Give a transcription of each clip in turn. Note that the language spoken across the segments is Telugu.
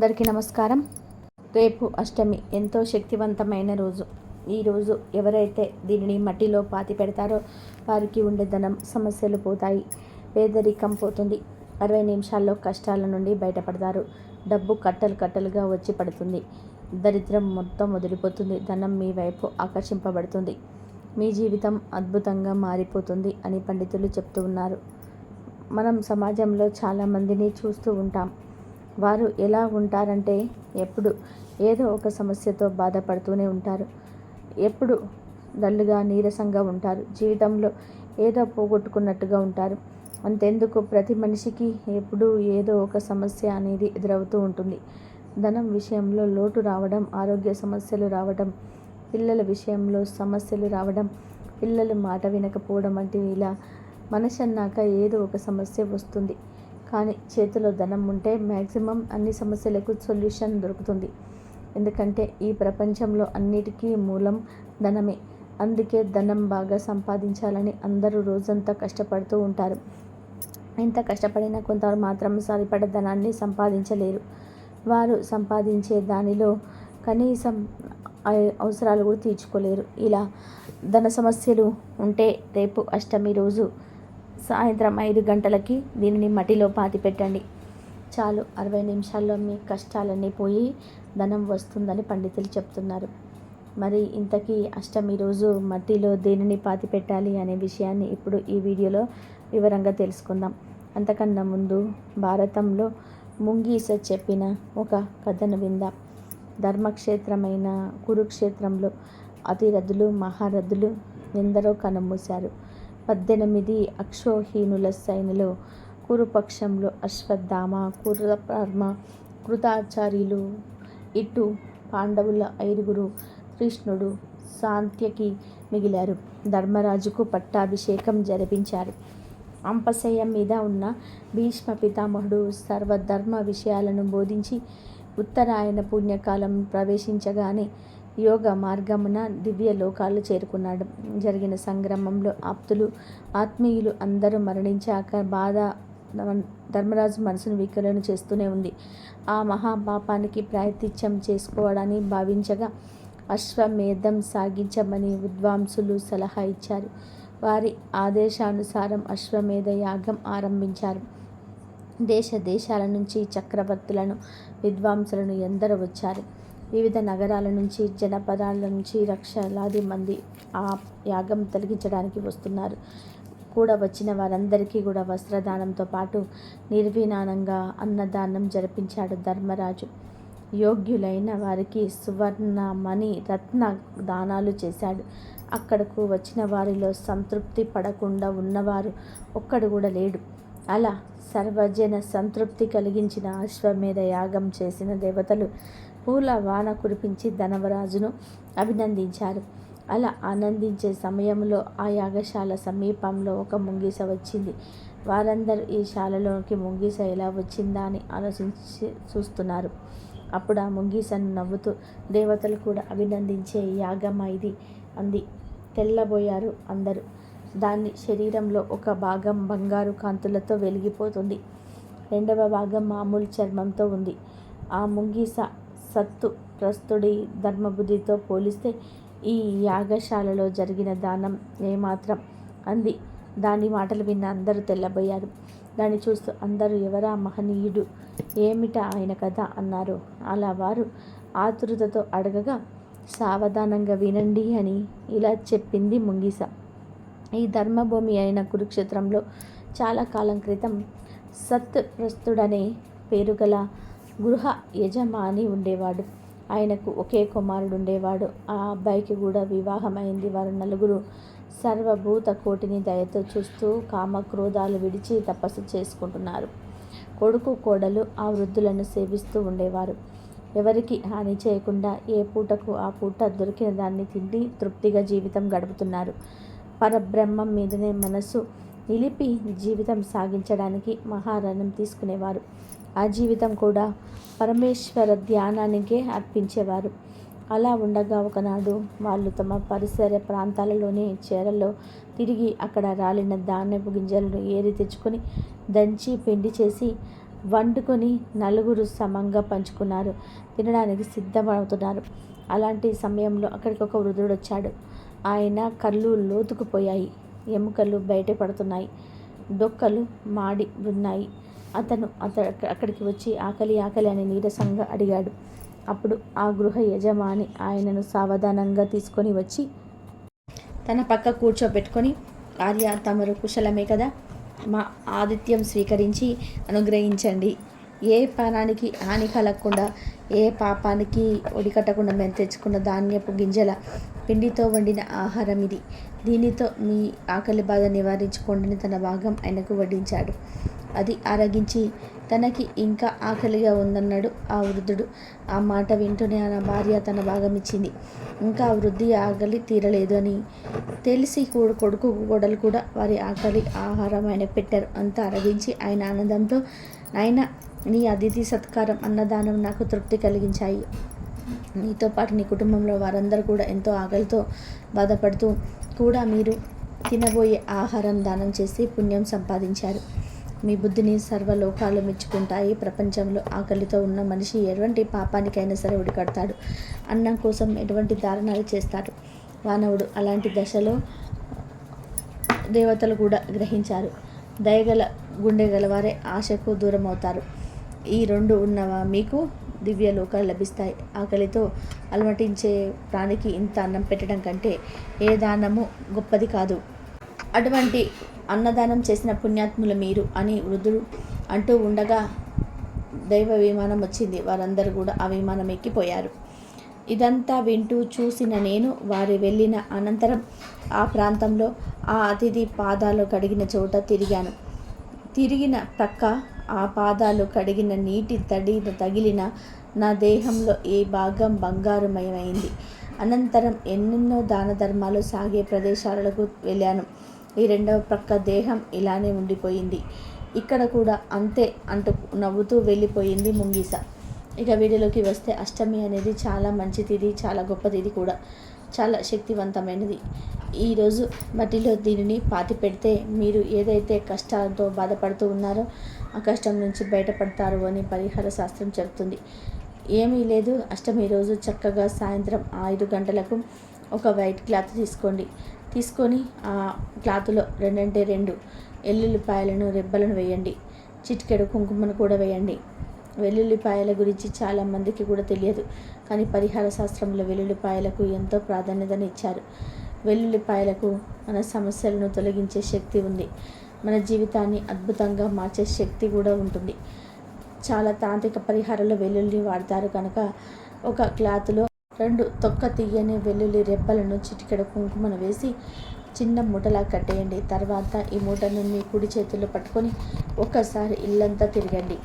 అందరికీ నమస్కారం. రేపు అష్టమి ఎంతో శక్తివంతమైన రోజు. ఈరోజు ఎవరైతే దీనిని మట్టిలో పాతి పెడతారో వారికి ఉండే ధనం సమస్యలు పోతాయి. పేదరికం పోతుంది. అరవై నిమిషాల్లో కష్టాల నుండి బయటపడతారు. డబ్బు కట్టలు కట్టలుగా వచ్చి పడుతుంది. దరిద్రం మొత్తం వదిలిపోతుంది. ధనం మీ వైపు ఆకర్షింపబడుతుంది. మీ జీవితం అద్భుతంగా మారిపోతుంది అని పండితులు చెప్తూ ఉన్నారు. మనం సమాజంలో చాలామందిని చూస్తూ ఉంటాం. వారు ఎలా ఉంటారంటే ఎప్పుడు ఏదో ఒక సమస్యతో బాధపడుతూనే ఉంటారు. ఎప్పుడు డల్లుగా నీరసంగా ఉంటారు. జీవితంలో ఏదో పోగొట్టుకున్నట్టుగా ఉంటారు. అంతెందుకు ప్రతి మనిషికి ఎప్పుడూ ఏదో ఒక సమస్య అనేది ఎదురవుతూ ఉంటుంది. ధనం విషయంలో లోటు రావడం ఆరోగ్య సమస్యలు రావడం పిల్లల విషయంలో సమస్యలు రావడం పిల్లలు మాట వినకపోవడం వంటివి ఇలా మనిషి అన్నాక ఏదో ఒక సమస్య వస్తుంది. కానీ చేతిలో ధనం ఉంటే మ్యాక్సిమం అన్ని సమస్యలకు సొల్యూషన్ దొరుకుతుంది. ఎందుకంటే ఈ ప్రపంచంలో అన్నిటికీ మూలం ధనమే. అందుకే ధనం బాగా సంపాదించాలని అందరూ రోజంతా కష్టపడుతూ ఉంటారు. ఎంత కష్టపడినా కొంత మాత్రం సరిపడ ధనాన్ని సంపాదించలేరు. వారు సంపాదించే దానిలో కనీసం అవసరాలు కూడా తీర్చుకోలేరు. ఇలా ధన సమస్యలు ఉంటే రేపు అష్టమి రోజు సాయంత్రం ఐదు గంటలకి దీనిని మట్టిలో పాతి పెట్టండి. చాలు అరవై నిమిషాల్లో మీ కష్టాలన్నీ పోయి ధనం వస్తుందని పండితులు చెప్తున్నారు. మరి ఇంతకీ అష్టమి రోజు మట్టిలో దేనిని పాతి పెట్టాలి అనే విషయాన్ని ఇప్పుడు ఈ వీడియోలో వివరంగా తెలుసుకుందాం. అంతకన్నా ముందు భారతంలో ముంగీస చెప్పిన ఒక కథను విందాం. ధర్మక్షేత్రమైన కురుక్షేత్రంలో అతిరథులు మహారథులు ఎందరో కనుమూశారు. పద్దెనిమిది అక్షోహీనుల సైనిలో కురుపక్షంలో అశ్వత్థామ కురపర్మ కృతాచార్యులు ఇటు పాండవుల ఐదుగురు కృష్ణుడు శాంత్యకి మిగిలారు. ధర్మరాజుకు పట్టాభిషేకం జరిపించారు. అంపశయం మీద ఉన్న భీష్మ పితామహుడు సర్వధర్మ విషయాలను బోధించి ఉత్తరాయణ పుణ్యకాలం ప్రవేశించగానే యోగ మార్గమున దివ్య లోకాలు చేరుకున్నాడు. జరిగిన సంగ్రామంలో ఆప్తులు ఆత్మీయులు అందరూ మరణించాక బాధ ధర్మరాజు మనసును వికరణ చేస్తూనే ఉంది. ఆ మహాపాపానికి ప్రాయతిత్యం చేసుకోవడాన్ని భావించగా అశ్వమేధం సాగించమని విద్వాంసులు సలహా ఇచ్చారు. వారి ఆదేశానుసారం అశ్వమేధ యాగం ఆరంభించారు. దేశ దేశాల నుంచి చక్రవర్తులను విద్వాంసులను ఎందరో వచ్చారు. వివిధ నగరాల నుంచి జనపదాల నుంచి లక్షలాది మంది ఆ యాగం తొలగించడానికి వస్తున్నారు. కూడా వచ్చిన వారందరికీ కూడా వస్త్రదానంతో పాటు నిర్వినానంగా అన్నదానం జరిపించాడు ధర్మరాజు. యోగ్యులైన వారికి సువర్ణ మణి రత్న దానాలు చేశాడు. అక్కడకు వచ్చిన వారిలో సంతృప్తి పడకుండా ఉన్నవారు ఒక్కడు కూడా లేడు. అలా సర్వజన సంతృప్తి కలిగించిన అశ్వమేధ యాగం చేసిన దేవతలు పూల వాన కురిపించి ధనవరాజును అభినందించారు. అలా ఆనందించే సమయంలో ఆ యాగశాల సమీపంలో ఒక ముంగిస వచ్చింది. వారందరూ ఈ శాలలోకి ముంగిస ఎలా వచ్చిందా అని ఆలోచించి చూస్తున్నారు. అప్పుడు ఆ ముంగీసను నవ్వుతూ దేవతలు కూడా అభినందించే యాగమా ఇది అంది. తెల్లబోయారు అందరూ. దాని శరీరంలో ఒక భాగం బంగారు కాంతులతో వెలిగిపోతుంది. రెండవ భాగం మామూలు చర్మంతో ఉంది. ఆ ముంగీస సత్తు ప్రస్తుడి ధర్మబుద్ధితో పోలిస్తే ఈ యాగశాలలో జరిగిన దానం ఏమాత్రం అంది. దాని మాటలు విన్న అందరూ తెల్లబోయారు. దాన్ని చూస్తూ అందరూ ఎవరా మహనీయుడు? ఏమిట ఆయన కథ అన్నారు. అలా వారు ఆతురతతో అడగగా సావధానంగా వినండి అని ఇలా చెప్పింది ముంగిస. ఈ ధర్మభూమి అయిన కురుక్షేత్రంలో చాలా కాలం క్రితం సత్ ప్రస్తుడనే పేరు గల గృహ యజమాని ఉండేవాడు. ఆయనకు ఒకే కుమారుడు ఉండేవాడు ఆ అబ్బాయికి కూడా వివాహమైంది. వారు నలుగురు సర్వభూత కోటిని దయతో చూస్తూ కామక్రోధాలు విడిచి తపస్సు చేసుకుంటున్నారు. కొడుకు కోడలు ఆ వృద్ధులను సేవిస్తూ ఉండేవారు. ఎవరికి హాని చేయకుండా ఏ పూటకు ఆ పూట దొరికిన దాన్ని తిండి తృప్తిగా జీవితం గడుపుతున్నారు. పరబ్రహ్మం మీదనే మనసు నిలిపి జీవితం సాగించడానికి మహారణం తీసుకునేవారు. ఆ జీవితం కూడా పరమేశ్వర ధ్యానానికే అర్పించేవారు. అలా ఉండగా ఒకనాడు వాళ్ళు తమ పరిసర ప్రాంతాలలోని చేరల్లో తిరిగి అక్కడ రాలిన ధాన్యపు గింజలను ఏరి తెచ్చుకొని దంచి పిండి చేసి వండుకొని నలుగురు సమంగా పంచుకున్నారు. తినడానికి సిద్ధమవుతున్నారు. అలాంటి సమయంలో అక్కడికి ఒక వృద్ధుడు వచ్చాడు. ఆయన కళ్ళు లోతుకుపోయాయి. ఎముకలు బయట పడుతున్నాయి డొక్కలు మాడి ఉన్నాయి. అతను అత అక్కడికి వచ్చి ఆకలి ఆకలి అని నీరసంగా అడిగాడు. అప్పుడు ఆ గృహ యజమాని ఆయనను సావధానంగా తీసుకొని వచ్చి తన పక్క కూర్చోబెట్టుకొని ఆర్య తమరు కుశలమే కదా? మా ఆతిథ్యం స్వీకరించి అనుగ్రహించండి. ఏ ప్రాణానికి హాని కలగకుండా ఏ పాపానికి ఒడికట్టకుండా మేము తెచ్చుకున్న ధాన్యపు గింజల పిండితో వండిన ఆహారం ఇది. దీనితో మీ ఆకలి బాధ నివారించుకోండి తన భాగం ఆయనకు వడ్డించాడు. అది ఆరగించి తనకి ఇంకా ఆకలిగా ఉందన్నాడు ఆ వృద్ధుడు. ఆ మాట వింటూనే ఆ భార్య తన భాగం ఇచ్చింది ఇంకా ఆ వృద్ధి ఆకలి తీరలేదు అని తెలిసి కూడా కొడుకు కోడలు కూడా వారి ఆకలి ఆహారం ఆయన పెట్టారు. అంతా అరగించి ఆయన ఆనందంతో ఆయన నీ అతిథి సత్కారం అన్నదానం నాకు తృప్తి కలిగించాయి. నీతో పాటు నీ కుటుంబంలో వారందరూ కూడా ఎంతో ఆకలితో బాధపడుతూ కూడా మీరు తినబోయే ఆహారం దానం చేసి పుణ్యం సంపాదించారు. మీ బుద్ధిని సర్వలోకాలు మెచ్చుకుంటాయి. ప్రపంచంలో ఆకలితో ఉన్న మనిషి ఎటువంటి పాపానికైనా సరే ఉడికడతాడు అన్నం కోసం ఎటువంటి దారుణాలు చేస్తాడు. మానవుడు అలాంటి దశలో దేవతలు కూడా గ్రహించారు. దయగల గుండె గలవారే ఆశకు దూరం అవుతారు ఈ రెండు ఉన్నవా? మీకు దివ్య లోకాలు లభిస్తాయి. ఆకలితో అలమటించే ప్రాణికి ఇంత అన్నం పెట్టడం కంటే ఏ దానము గొప్పది కాదు. అటువంటి అన్నదానం చేసిన పుణ్యాత్ములు మీరు అని వృద్ధుడు అంటూ ఉండగా దైవ విమానం వచ్చింది. వారందరూ కూడా ఆ విమానం ఎక్కిపోయారు. ఇదంతా వింటూ చూసిన నేను వారి వెళ్ళిన అనంతరం ఆ ప్రాంతంలో ఆ అతిథి పాదాలు కడిగిన చోట తిరిగాను. తిరిగిన ప్రక్క ఆ పాదాలు కడిగిన నీటి తడి తగిలిన నా దేహంలో ఏ భాగం బంగారుమయమైంది. అనంతరం ఎన్నెన్నో దాన ధర్మాలు సాగే ప్రదేశాలకు వెళ్ళాను. ఈ రెండవ ప్రక్క దేహం ఇలానే ఉండిపోయింది. ఇక్కడ కూడా అంతే అంటూ నవ్వుతూ వెళ్ళిపోయింది ముంగీస. ఇక వీడియోలోకి వస్తే అష్టమి అనేది చాలా మంచిది చాలా గొప్పది కూడా. చాలా శక్తివంతమైనది. ఈరోజు మట్టిలో దీనిని పాతి పెడితే మీరు ఏదైతే కష్టాలతో బాధపడుతూ ఉన్నారో ఆ కష్టం నుంచి బయటపడతారు అని పరిహార శాస్త్రం చెబుతుంది. ఏమీ లేదు. అష్టమి రోజు చక్కగా సాయంత్రం ఐదు గంటలకు ఒక వైట్ క్లాత్ తీసుకోండి. తీసుకొని ఆ క్లాత్లో రెండంటే రెండు. ఎల్లుల్లిపాయలను రెబ్బలను వేయండి. చిటికెడు కుంకుమను కూడా వేయండి. వెల్లుల్లిపాయల గురించి చాలామందికి కూడా తెలియదు. కానీ పరిహార శాస్త్రంలో వెల్లుల్లిపాయలకు ఎంతో ప్రాధాన్యతను ఇచ్చారు. వెల్లుల్లిపాయలకు మన సమస్యలను తొలగించే శక్తి ఉంది. మన జీవితాన్ని అద్భుతంగా మార్చే శక్తి కూడా ఉంటుంది. చాలా తాంత్రిక పరిహారాల్లో వెల్లుల్లి వాడతారు కనుక ఒక క్లాత్లో రెండు తొక్క తీయని వెల్లుల్లి రెబ్బలను చిటికెడ కుంకుమను వేసి చిన్న మూటలా కట్టేయండి. తర్వాత ఈ మూటను మీ కుడి చేతుల్లో పట్టుకొని ఒక్కసారి ఇల్లంతా తిరగండి.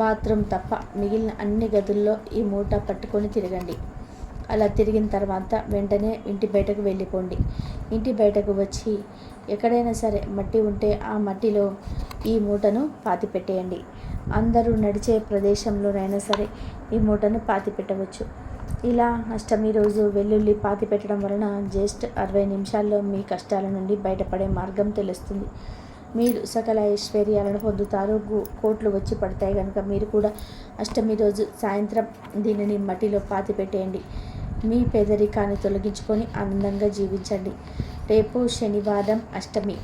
బాత్రూమ్ తప్ప మిగిలిన అన్ని గదుల్లో ఈ మూట పట్టుకొని తిరగండి. అలా తిరిగిన తర్వాత వెంటనే ఇంటి బయటకు వెళ్ళిపోండి. ఇంటి బయటకు వచ్చి ఎక్కడైనా సరే మట్టి ఉంటే ఆ మట్టిలో ఈ మూటను పాతి పెట్టేయండి అందరూ నడిచే ప్రదేశంలోనైనా సరే ఈ మూటను పాతి పెట్టవచ్చు ఇలా అష్టమి రోజు వెల్లుల్లి పాతి పెట్టడం వలన జస్ట్ అరవై నిమిషాల్లో మీ కష్టాల నుండి బయటపడే మార్గం తెలుస్తుంది. మీరు సకల ఐశ్వర్యాలను పొందుతారు. కోట్లు వచ్చి పడతాయి కనుక మీరు కూడా అష్టమి రోజు సాయంత్రం దీనిని మట్టిలో పాతి పెట్టేయండి. మీ పేదరికాన్ని తొలగించుకొని ఆనందంగా జీవించండి. రేపు శనివారం అష్టమి.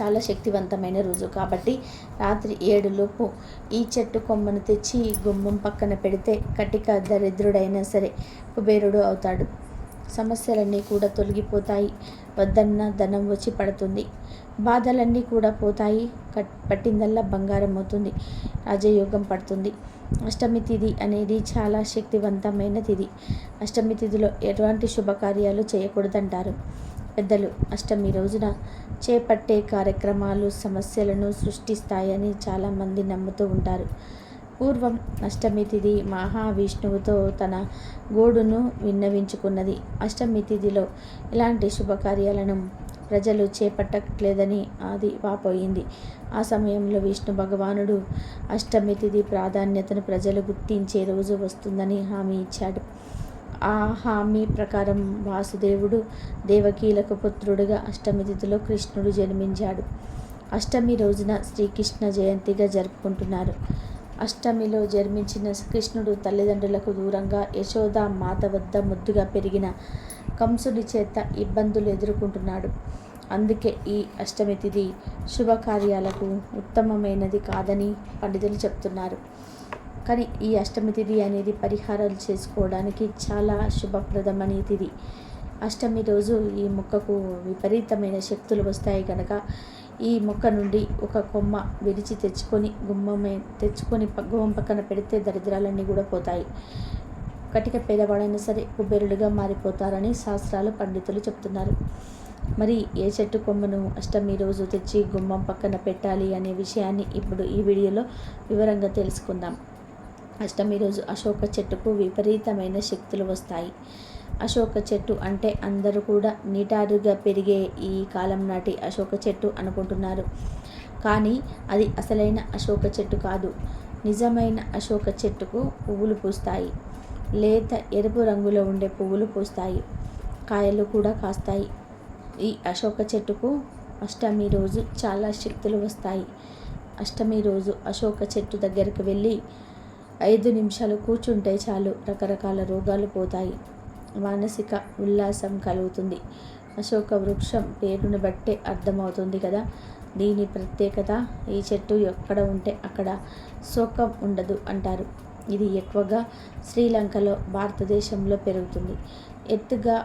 చాలా శక్తివంతమైన రోజు. కాబట్టి రాత్రి ఏడులోపు ఈ చెట్టు కొమ్మను తెచ్చి గుమ్మం పక్కన పెడితే కటిక దరిద్రుడైనా సరే కుబేరుడు అవుతాడు. సమస్యలన్నీ కూడా తొలగిపోతాయి. వద్దన్న ధనం వచ్చి పడుతుంది. బాధలన్నీ కూడా పోతాయి. కట్ పట్టిందల్లా బంగారం అవుతుంది. రాజయోగం పడుతుంది. అష్టమి తిథి అనేది చాలా శక్తివంతమైన తిథి అష్టమి తిథిలో ఎటువంటి శుభకార్యాలు చేయకూడదంటారు? పెద్దలు అష్టమి రోజున చేపట్టే కార్యక్రమాలు సమస్యలను సృష్టిస్తాయని చాలామంది నమ్ముతూ ఉంటారు. పూర్వం అష్టమి తిథి మహావిష్ణువుతో తన గోడును విన్నవించుకున్నది. అష్టమి తిథిలో ఎలాంటి శుభకార్యాలను ప్రజలు చేపట్టట్లేదని అది వాపోయింది. ఆ సమయంలో విష్ణు భగవానుడు అష్టమి తిథి ప్రాధాన్యతను ప్రజలు గుర్తించే రోజు వస్తుందని హామీ ఇచ్చాడు. ఆ హామీ ప్రకారం వాసుదేవుడు దేవకీలకు పుత్రుడిగా అష్టమి తిథిలో కృష్ణుడు జన్మించాడు. అష్టమి రోజున శ్రీకృష్ణ జయంతిగా జరుపుకుంటున్నారు. అష్టమిలో జన్మించిన కృష్ణుడు తల్లిదండ్రులకు దూరంగా యశోద మాత వద్ద ముద్దుగా పెరిగిన కంసుడి చేత ఇబ్బందులు ఎదుర్కొంటున్నాడు. అందుకే ఈ అష్టమి తిథి శుభకార్యాలకు ఉత్తమమైనది కాదని పండితులు చెప్తున్నారు. కానీ ఈ అష్టమి తిథి అనేది పరిహారాలు చేసుకోవడానికి చాలా శుభప్రదమని తిథి అష్టమి రోజు ఈ మొక్కకు విపరీతమైన శక్తులు వస్తాయి కనుక ఈ మొక్క నుండి ఒక కొమ్మ విరిచి తెచ్చుకొని గుమ్మమే తెచ్చుకొని గుమ్మం పక్కన పెడితే దరిద్రాలన్నీ కూడా పోతాయి. కటిక పేదవాడైనా సరే కుబేరుడిగా మారిపోతారని శాస్త్రాలు పండితులు చెప్తున్నారు. మరి ఏ చెట్టు కొమ్మను అష్టమి రోజు తెచ్చి గుమ్మం పక్కన పెట్టాలి అనే విషయాన్ని ఇప్పుడు ఈ వీడియోలో వివరంగా తెలుసుకుందాం. అష్టమి రోజు అశోక చెట్టుకు విపరీతమైన శక్తులు వస్తాయి. అశోక చెట్టు అంటే అందరూ కూడా నీటారుగా పెరిగే ఈ కాలం నాటి అశోక చెట్టు అనుకుంటున్నారు. కానీ అది అసలైన అశోక చెట్టు కాదు. నిజమైన అశోక చెట్టుకు పువ్వులు పూస్తాయి. లేత ఎరుపు రంగులో ఉండే పువ్వులు పూస్తాయి. కాయలు కూడా కాస్తాయి. ఈ అశోక చెట్టుకు అష్టమి రోజు చాలా శక్తులు వస్తాయి. అష్టమి రోజు అశోక చెట్టు దగ్గరకు వెళ్ళి ఐదు నిమిషాలు కూర్చుంటే చాలు. రకరకాల రోగాలు పోతాయి. మానసిక ఉల్లాసం కలుగుతుంది. అశోక వృక్షం పేరును బట్టే అర్థమవుతుంది కదా. దీని ప్రత్యేకత ఈ చెట్టు ఎక్కడ ఉంటే అక్కడ శోకం ఉండదు అంటారు. ఇది ఎక్కువగా శ్రీలంకలో భారతదేశంలో పెరుగుతుంది. ఎత్తుగా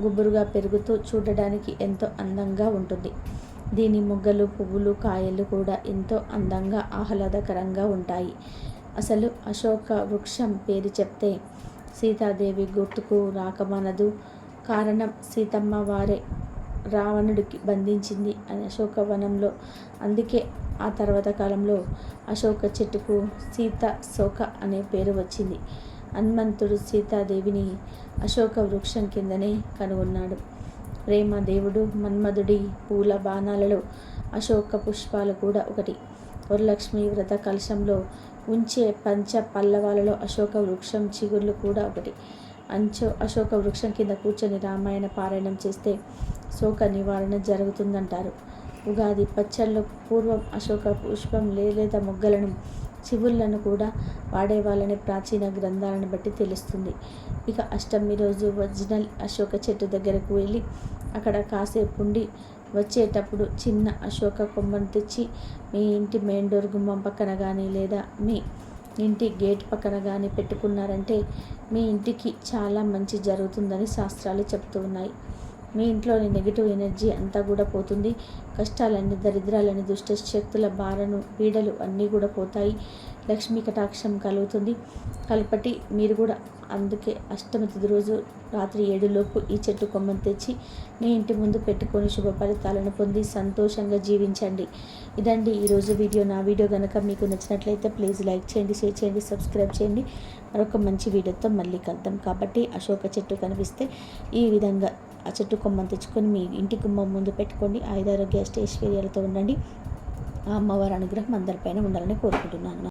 గుబురుగా పెరుగుతూ చూడడానికి ఎంతో అందంగా ఉంటుంది. దీని మొగ్గలు పువ్వులు కాయలు కూడా ఎంతో అందంగా ఆహ్లాదకరంగా ఉంటాయి. అసలు అశోక వృక్షం పేరు చెప్తే సీతాదేవి గుర్తుకు రాకమనదు. కారణం సీతమ్మ వారే రావణుడికి బంధించింది అని అశోకవనంలో అందుకే ఆ తర్వాత కాలంలో అశోక చెట్టుకు సీత శోక అనే పేరు వచ్చింది. హనుమంతుడు సీతాదేవిని అశోక వృక్షం కిందనే కనుగొన్నాడు. ప్రేమ దేవుడు మన్మధుడి పూల బాణాలలో అశోక పుష్పాలు కూడా ఒకటి. వరలక్ష్మి వ్రత కలశంలో ఉంచే పంచ పల్లవాలలో అశోక వృక్షం చిగుర్లు కూడా ఒకటి. అంచు అశోక వృక్షం కింద కూర్చొని రామాయణ పారాయణం చేస్తే శోక నివారణ జరుగుతుందంటారు. ఉగాది పచ్చళ్ళు పూర్వం అశోక పుష్పం లేదా మొగ్గలను చివుళ్ళను కూడా వాడేవాళ్ళని ప్రాచీన గ్రంథాలను బట్టి తెలుస్తుంది. ఇక అష్టమి రోజు ఒరిజినల్ అశోక చెట్టు దగ్గరకు వెళ్ళి అక్కడ కాసేపు ఉండి వచ్చేటప్పుడు చిన్న అశోక కొమ్మను తెచ్చి మీ ఇంటి మెయిన్ డోర్ గుమ్మం పక్కన కానీ లేదా మీ ఇంటి గేట్ పక్కన కానీ పెట్టుకున్నారంటే మీ ఇంటికి చాలా మంచి జరుగుతుందని శాస్త్రాలు చెప్తూ ఉన్నాయి. మీ ఇంట్లోని నెగిటివ్ ఎనర్జీ అంతా కూడా పోతుంది. కష్టాలన్నీ దరిద్రాలని దుష్ట శక్తుల బారను పీడలు అన్నీ కూడా పోతాయి. లక్ష్మీ కటాక్షం కలుగుతుంది. కలపటి మీరు కూడా అందుకే అష్టమి తిది రోజు రాత్రి ఏడులోపు ఈ చెట్టు కొమ్మను తెచ్చి మీ ఇంటి ముందు పెట్టుకొని శుభ ఫలితాలను పొంది సంతోషంగా జీవించండి. ఇదండి ఈరోజు వీడియో. నా వీడియో కనుక మీకు నచ్చినట్లయితే ప్లీజ్ లైక్ చేయండి షేర్ చేయండి సబ్స్క్రైబ్ చేయండి. మరొక మంచి వీడియోతో మళ్ళీ కలుద్దాం. కాబట్టి అశోక చెట్టు కనిపిస్తే ఈ విధంగా ఆ చెట్టు కొమ్మను తెచ్చుకొని మీ ఇంటి గుమ్మం ముందు పెట్టుకోండి. ఆయుధారోగ్య ఐశ్వర్యాలతో ఉండండి. ఆ అమ్మవారి అనుగ్రహం అందరిపైన ఉండాలని కోరుకుంటున్నాను.